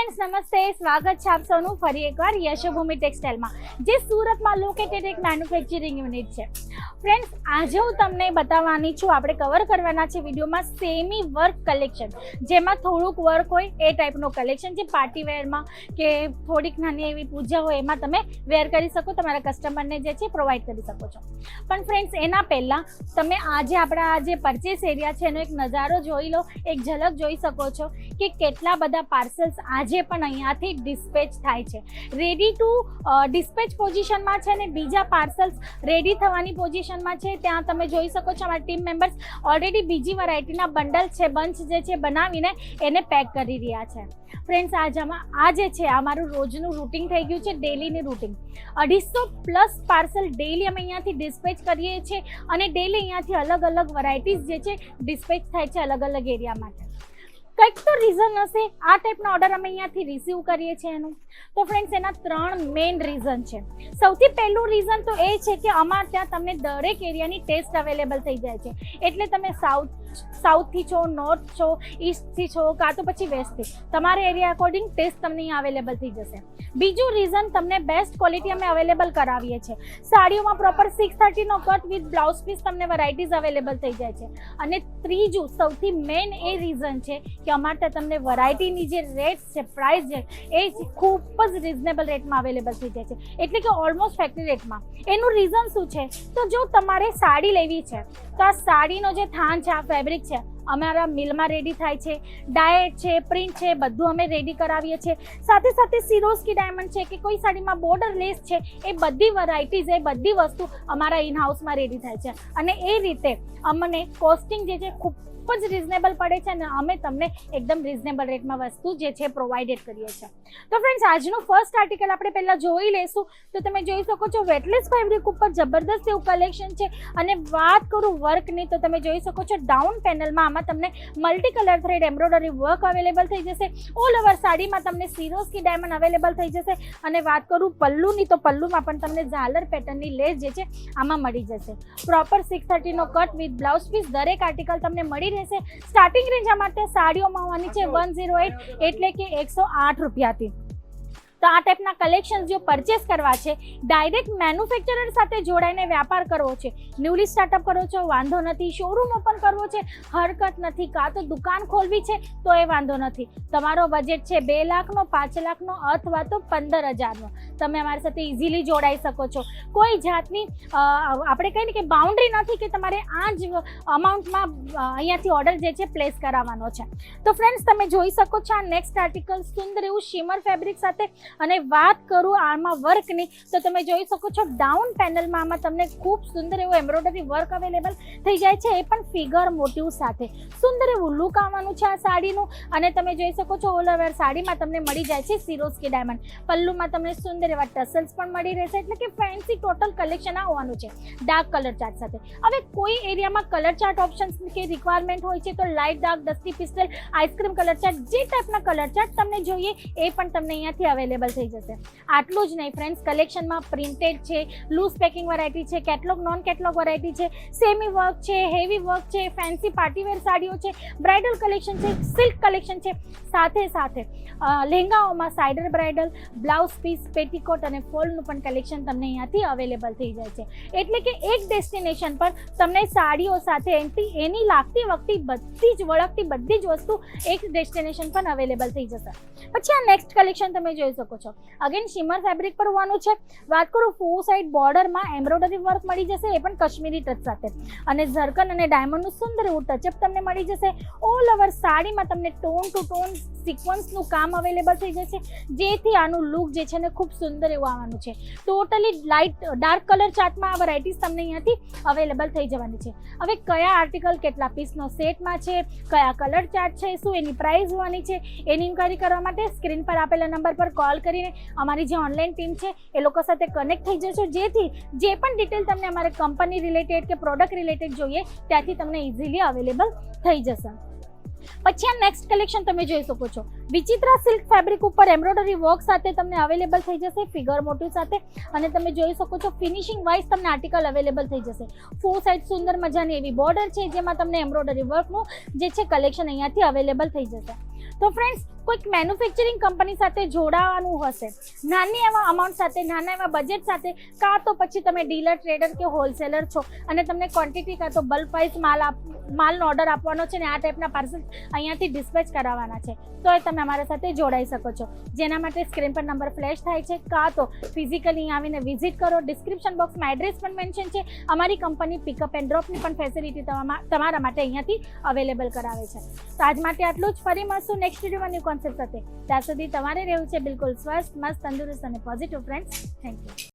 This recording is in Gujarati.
ફ્રેન્ડ્સ નમસ્તે. સ્વાગત છે આપ સૌનું ફરી એકવાર યશોભૂમિ ટેક્સટાઇલમાં, જે સુરતમાં લોકેટેડ એક મેન્યુફેક્ચરિંગ યુનિટ છે. ફ્રેન્ડ્સ આજે હું તમને બતાવવાની છું, આપણે કવર કરવાના છે વિડીયોમાં સેમી વર્ક કલેક્શન જેમાં થોડુંક વર્ક હોય એ ટાઈપનું કલેક્શન જે પાર્ટી વેરમાં કે થોડીક નાની એવી પૂજા હોય એમાં તમે વેર કરી શકો, તમારા કસ્ટમરને જે છે પ્રોવાઈડ કરી શકો છો. પણ ફ્રેન્ડ્સ એના પહેલાં તમે આજે આપણા જે પરચેસ એરિયા છે એનો એક નજારો જોઈ લો, એક ઝલક જોઈ શકો છો કે કેટલા બધા પાર્સલ્સ આજે પણ અહીંયાથી ડિસ્પેચ થાય છે. રેડી ટુ ડિસ્પેચ પોઝિશનમાં છે ને બીજા પાર્સલ્સ રેડી થવાની પોઝિશનમાં છે. ત્યાં તમે જોઈ શકો છો અમારા ટીમ મેમ્બર્સ ઓલરેડી બીજી વેરાયટીના બંડલ છે બંચ જે છે બનાવીને એને પેક કરી રહ્યા છે. ફ્રેન્ડ્સ આજ આમાં, આ જે છે, આ મારું રોજનું રૂટિન થઈ ગયું છે ડેલીની રૂટિન અઢીસો પ્લસ પાર્સલ ડેલી અમે અહીંયાથી ડિસ્પેચ કરીએ છીએ અને ડેલી અહીંયાથી અલગ અલગ વેરાયટીઝ જે છે ડિસ્પેચ થાય છે અલગ અલગ એરિયા માટે. કંઈક તો રીઝન હશે. આ ટાઈપનો ઓર્ડર અમે અહીંયાથી રિસીવ કરીએ છીએ એનું. તો ફ્રેન્ડ્સ એના ત્રણ મેઇન રીઝન છે. સૌથી પહેલું રીઝન તો એ છે કે અમારે ત્યાં તમને દરેક એરિયાની ટેસ્ટ અવેલેબલ થઈ જાય છે. એટલે તમે સાઉથ સાઉથથી છો નોર્થ છો ઈસ્ટથી છો, કાં તો પછી વેસ્ટથી તમારા એરિયા અકોર્ડિંગ ટેસ્ટ તમને અહીંયા અવેલેબલ થઈ જશે. બીજું રીઝન તમને બેસ્ટ ક્વોલિટી અમે અવેલેબલ કરાવીએ છીએ. સાડીઓમાં પ્રોપર સિક્સ થર્ટીનો કટ વિથ બ્લાઉઝ પીસ તમને વેરાયટીઝ અવેલેબલ થઈ જાય છે. અને ત્રીજું, સૌથી મેઇન એ રીઝન છે કે અમારે તમને વેરાયટીની જે રેટ છે પ્રાઇસ છે, એ ખૂબ જ રિઝનેબલ રેટમાં અવેલેબલ થઈ જાય છે. એટલે કે ઓલમોસ્ટ ફેક્ટરી રેટમાં એનું રીઝન શું છે? તો જો તમારે સાડી લેવી છે, તો આ સાડીનો જે થાન છે, આ ફેબ્રિક છે અમારા મિલમાં રેડી થાય છે. ડાયટ છે પ્રિન્ટ છે, બધું અમે રેડી કરાવીએ છીએ. સાથે સાથે સિરોસ્કી ડાયમંડ છે કે કોઈ સાડીમાં બોર્ડર લેસ છે, એ બધી વેરાયટીઝ એ બધી વસ્તુ અમારા ઇનહાઉસમાં રેડી થાય છે. અને એ રીતે અમને કોસ્ટિંગ જે છે, ખૂબ જ રિઝનેબલ પડે છે અને અમે તમને એકદમ રિઝનેબલ રેટમાં વસ્તુ જે છે પ્રોવાઈડેડ કરીએ છીએ. તો ફ્રેન્ડ્સ આજનું ફર્સ્ટ આર્ટિકલ આપણે પહેલાં જોઈ લઈશું. તો તમે જોઈ શકો છો વેટલેસ ફેબ્રિક ઉપર જબરદસ્ત એવું કલેક્શન છે. અને વાત કરું વર્કની તો તમે જોઈ શકો છો ડાઉન પેનલમાં આમાં તમને multi colour thread embroidery work available થઈ જશે. ઓલ ઓવર સાડીમાં તમને સિરોસ્કી ડાયમંડ અવેલેબલ થઈ જશે. અને વાત કરું પલ્લુની તો પલ્લુમાં પણ તમને ઝાલર પેટર્નની લેસ જે છે આમાં મળી જશે. પ્રોપર સિક્સ થર્ટીનો કટ વિથ બ્લાઉઝ પીસ દરેક આર્ટિકલ તમને મળી રહેશે. સ્ટાર્ટિંગ રેન્જ આ માટે સાડીઓમાં આવવાની છે વન ઝીરો એટ એટલે કે એકસો આઠ રૂપિયાથી. તો આ ટાઈપના કલેક્શન્સ જો પરચેસ કરવા છે ડાયરેક્ટ મેન્યુફેક્ચરર સાથે જોડાઈને વ્યાપાર કરવો છે ન્યૂલી સ્ટાર્ટઅપ કરો છો, વાંધો નથી શોરૂમ ઓપન કરવો છે, હરકત નથી, કાં તો દુકાન ખોલવી છે, તો એ વાંધો નથી. તમારો બજેટ છે બે લાખનો, પાંચ લાખનો અથવા તો પંદર હજારનો. તમે અમારી સાથે ઇઝીલી જોડાઈ શકો છો. કોઈ જાતની આપણે કહીએ ને કે બાઉન્ડ્રી નથી કે તમારે આ જ અમાઉન્ટમાં અહીંયાથી ઓર્ડર જે છે પ્લેસ કરાવવાનો છે. તો ફ્રેન્ડ્સ તમે જોઈ શકો છો આ નેક્સ્ટ આર્ટિકલ સુંદર એવું શિમર ફેબ્રિક સાથે અને વાત કરું આમાં વર્કની, તો તમે જોઈ શકો છો ડાઉન પેનલમાં આમાં તમને ખૂબ સુંદર એવું એમ્બ્રોઇડરી વર્ક અવેલેબલ થઈ જાય છે. એ પણ ફિગર મોટિવ સાથે. સુંદર એવું લુક આવવાનું છે આ સાડીનું અને તમે જોઈ શકો છો ઓલ ઓવર સાડીમાં તમને મળી જાય છે સિરોસ્કી ડાયમંડ પલ્લુમાં તમને સુંદર એવા ટસલ્સ પણ મળી રહેશે, એટલે કે ફેન્સી ટોટલ કલેક્શન આવવાનું છે. ડાર્ક કલર ચાર્ટ સાથે. હવે કોઈ એરિયામાં કલર ચાર્ટ ઓપ્શન્સ કે રિક્વાયરમેન્ટ હોય છે, તો light dark dusty pastel ice cream colour chart જે ટાઈપના કલર ચાર્ટ તમને જોઈએ, એ પણ તમને અહીંયાથી અવેલેબલ થઈ જશે. આટલું જ નહીં ફ્રેન્ડ્સ કલેક્શનમાં પ્રિન્ટેડ છે લૂઝ પેકિંગ વેરાયટી છે કેટલોગ નોન કેટલોગ વેરાયટી છે સેમી વર્ક છે હેવી વર્ક છે ફેન્સી પાર્ટીવેર સાડીઓ છે બ્રાઇડલ કલેક્શન છે સિલ્ક કલેક્શન છે. સાથે સાથે લહેંગાઓમાં સાઇડર બ્રાઇડલ બ્લાઉઝ પીસ પેટીકોટ અને ફોલનું પણ કલેક્શન તમને અહીંયાથી અવેલેબલ થઈ જાય છે. એટલે કે એક ડેસ્ટિનેશન પર તમને સાડીઓ સાથે એન્ટી એની લાગતી વખતે બધી જ વળગતી બધી જ વસ્તુ એક ડેસ્ટિનેશન પર અવેલેબલ થઈ જશે. પછી આ નેક્સ્ટ કલેક્શન તમે જોઈ શકો. છો. અગેન શિમર ફેબ્રિક પર હોવાનું છે. વાત કરું ફોર સાઈડ બોર્ડરમાં એમ્બ્રોઇડરી વર્ક મળી જશે, એ પણ કશ્મીરી ટચ સાથે. અને ઝરકન અને ડાયમંડનું સુંદર એવું ટચઅપ તમને મળી જશે. ઓલ ઓવર સાડીમાં તમને ટોન ટુ ટોન સિક્વન્સનું કામ અવેલેબલ થઈ જશે, જેથી આનું લુક જે છે ને ખૂબ સુંદર એવું આવવાનું છે. ટોટલી લાઇટ ડાર્ક કલર ચાર્ટમાં આ વેરાયટીઝ તમને અહીંયાથી અવેલેબલ થઈ જવાની છે. હવે કયા આર્ટિકલ કેટલા પીસનો સેટમાં છે, કયા કલર ચાર્ટ છે, શું એની પ્રાઇસ હોવાની છે, એની ઇન્ક્વાયરી કરવા માટે સ્ક્રીન પર આપેલા નંબર પર કોલ કરીને અમારી જે ઓનલાઈન ટીમ છે, એ લોકો સાથે કનેક્ટ થઈ જશો જેથી જે પણ ડિટેલ તમને અમારે કંપની રિલેટેડ કે પ્રોડક્ટ રિલેટેડ જોઈએ, ત્યાંથી તમને ઇઝીલી અવેલેબલ થઈ જશે. પછી આ નેક્સ્ટ કલેક્શન તમે જોઈ શકો છો. વિચિત્રા સિલ્ક ફેબ્રિક ઉપર એમ્બ્રોઇડરી વર્ક સાથે તમને અવેલેબલ થઈ જશે ફિગર મોટિવ સાથે. અને તમે જોઈ શકો છો ફિનિશિંગ વાઇઝ તમને આર્ટિકલ અવેલેબલ થઈ જશે. ફોર સાઇડ સુંદર મજાની એવી બોર્ડર છે, જેમાં તમને એમ્બ્રોડરી વર્કનું જે છે કલેક્શન અહીંયાથી અવેલેબલ થઈ જશે. તો ફ્રેન્ડ્સ કોઈક મેન્યુફેક્ચરિંગ કંપની સાથે જોડાવાનું હશે. નાની એવા અમાઉન્ટ સાથે, નાના એવા બજેટ સાથે, કાં તો પછી તમે ડીલર ટ્રેડર કે હોલસેલર છો અને તમને ક્વોન્ટિટી કાં તો બલ્ક વાઇઝ માલ માલનો ઓર્ડર આપવાનો છે ને આ ટાઈપના પાર્સલ અહીંયાથી ડિસ્પેચ કરાવવાના છે. તો એ તમે અમારા સાથે જોડાઈ શકો છો. જેના માટે સ્ક્રીન પર નંબર ફ્લેશ થાય છે, કાં તો ફિઝિકલી આવીને વિઝિટ કરો. ડિસ્ક્રિપ્શન બોક્સમાં એડ્રેસ પણ મેન્શન છે. અમારી કંપની પિકઅપ એન્ડ ડ્રોપની પણ ફેસિલિટી તમારા માટે અહીંયાથી અવેલેબલ કરાવે છે. તો આજ માટે આટલું જ. ફરી મળશું નેક્સ્ટ વિડીયોમાં ન્યૂ કોન્સેપ્ટ સાથે. ત્યાં સુધી તમારે રહેવું છે. બિલકુલ સ્વસ્થ, મસ્ત, તંદુરસ્ત અને પોઝિટિવ ફ્રેન્ડ્સ થેન્ક યુ